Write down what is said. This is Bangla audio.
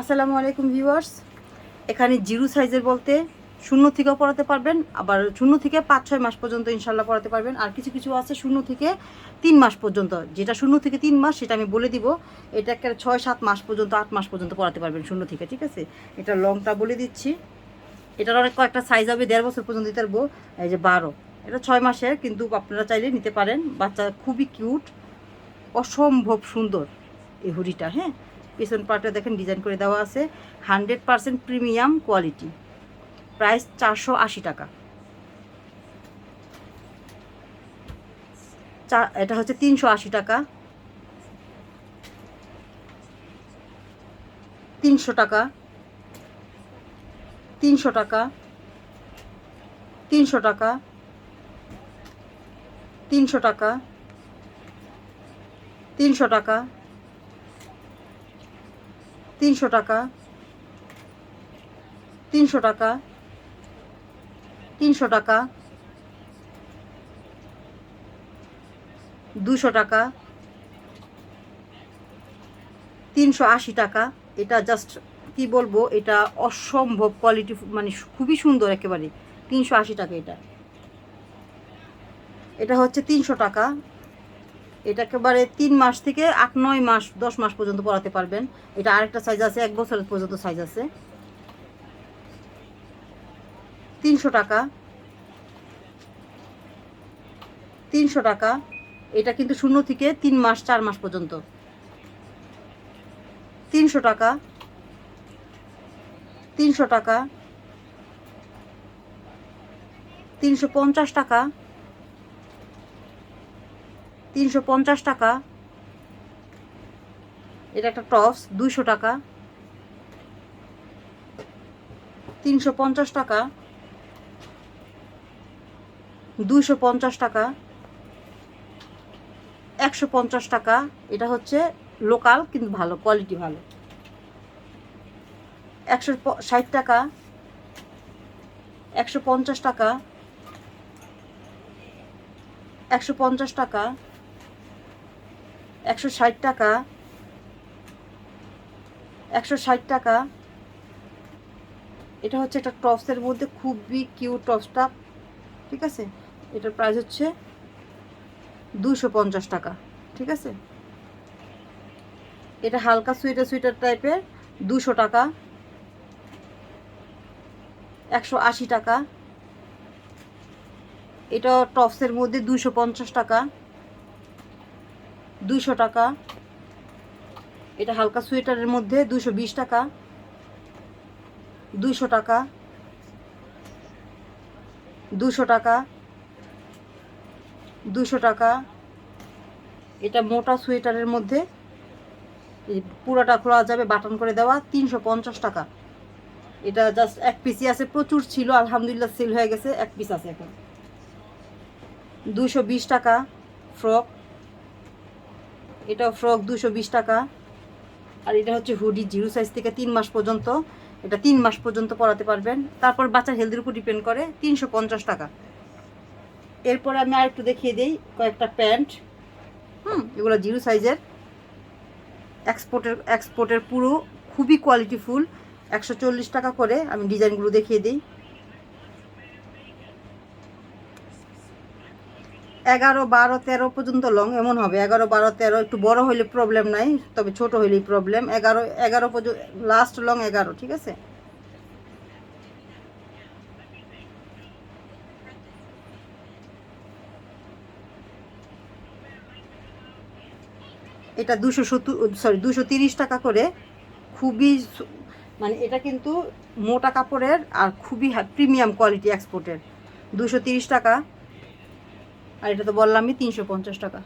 আসসালামু আলাইকুম ভিউয়ার্স। এখানে জিরো সাইজের বলতে শূন্য থেকেও পড়াতে পারবেন, আবার শূন্য থেকে পাঁচ, ছয় মাস পর্যন্ত ইনশাল্লাহ পড়াতে পারবেন। আর কিছু কিছু আছে শূন্য থেকে তিন মাস পর্যন্ত। যেটা শূন্য থেকে তিন মাস, সেটা আমি বলে দিব। এটা একটা ছয়, সাত মাস পর্যন্ত, আট মাস পর্যন্ত পড়াতে পারবেন শূন্য থেকে, ঠিক আছে? এটা লংটা বলে দিচ্ছি। এটার অনেক কয়েকটা সাইজ হবে, দেড় বছর পর্যন্ত দিতে পারব। এই যে বারো। এটা ছয় মাসের, কিন্তু আপনারা চাইলে নিতে পারেন। বাচ্চা খুবই কিউট অসম্ভব সুন্দর এই হুডিটা হ্যাঁ? পেছন পার্টটা দেখেন ডিজাইন করে দেওয়া আছে। Hundred percent premium quality price চারশো আশি টাকা। এটা হচ্ছে তিনশো আশি টাকা। তিনশো টাকা। তিনশো টাকা। তিনশো টাকা। তিনশো টাকা। তিনশো টাকা। তিনশো টাকা। তিনশো টাকা। তিনশো টাকা। দুশো টাকা। তিনশো আশি টাকা। এটা জাস্ট কি বলব, এটা অসম্ভব কোয়ালিটি মানে খুবই সুন্দর একেবারে। তিনশো আশি টাকা এটা। এটা হচ্ছে তিনশো টাকা। এটা একেবারে তিন মাস থেকে আট, নয় মাস, দশ মাস পর্যন্ত পড়াতে পারবেন। এটা আরেকটা সাইজ আছে, এক বছর পর্যন্ত সাইজ আছে। তিনশো টাকা। তিনশো টাকা। এটা কিন্তু শূন্য থেকে তিন মাস, চার মাস পর্যন্ত। তিনশো টাকা। তিনশো টাকা। তিনশো পঞ্চাশ টাকা। তিনশো পঞ্চাশ টাকা। এটা একটা টপস, দুইশো টাকা। তিনশো পঞ্চাশ টাকা। দুইশো পঞ্চাশ টাকা। একশো পঞ্চাশ টাকা। এটা হচ্ছে লোকাল কিন্তু ভালো, কোয়ালিটি ভালো। একশো ষাট টাকা। একশো পঞ্চাশ টাকা। একশো পঞ্চাশ টাকা। একশো ষাট টাকা। একশো ষাট টাকা। এটা হচ্ছে একটা টপসের মধ্যে খুবই কিউট টপসটা ঠিক আছে? এটার প্রাইস হচ্ছে দুশো পঞ্চাশ টাকা, ঠিক আছে? এটা হালকা সুইটার সুইটার টাইপের দুশো টাকা। একশো আশি টাকা। এটা টপসের মধ্যে দুশো পঞ্চাশ টাকা। দুশো টাকা। এটা হালকা সোয়েটারের মধ্যে দুশো বিশ টাকা। দুশো টাকা। দুশো টাকা। দুশো টাকা। এটা মোটা সোয়েটারের মধ্যে পুরোটা খোলা যাবে বাটন করে দেওয়া তিনশো পঞ্চাশ টাকা। এটা জাস্ট এক পিসই আছে, প্রচুর ছিল, আলহামদুলিল্লাহ সেল হয়ে গেছে, এক পিস আছে এখন। দুশো বিশ টাকা ফ্রক এটা ফ্রক দুশো বিশ টাকা। আর এটা হচ্ছে হুডি জিরো সাইজ থেকে তিন মাস পর্যন্ত। এটা তিন মাস পর্যন্ত পরাতে পারবেন। তারপর বাচ্চার হেলথের উপর ডিপেন্ড করে তিনশো পঞ্চাশ টাকা। এরপর আমি আর একটু দেখিয়ে দিই কয়েকটা প্যান্ট। হুম, এগুলো জিরো সাইজের। এক্সপোর্টের এক্সপোর্টের পুরো খুবই কোয়ালিটিফুল একশো চল্লিশ টাকা করে আমি ডিজাইনগুলো দেখিয়ে দিই। এগারো, বারো, তেরো পর্যন্ত লং এমন হবে। এগারো, বারো, তেরো, একটু বড় হইলে প্রবলেম নাই, তবে ছোট হইলেই প্রবলেম এগারো এগারো পর্যন্ত লাস্ট লং এগারো, ঠিক আছে? এটা দুশো সত্তর সরি দুশো তিরিশ টাকা করে খুবই মানে এটা কিন্তু মোটা কাপড়ের আর খুবই প্রিমিয়াম কোয়ালিটি এক্সপোর্টের দুশো তিরিশ টাকা। আর এটা তো বললামই তিনশো পঞ্চাশ টাকা।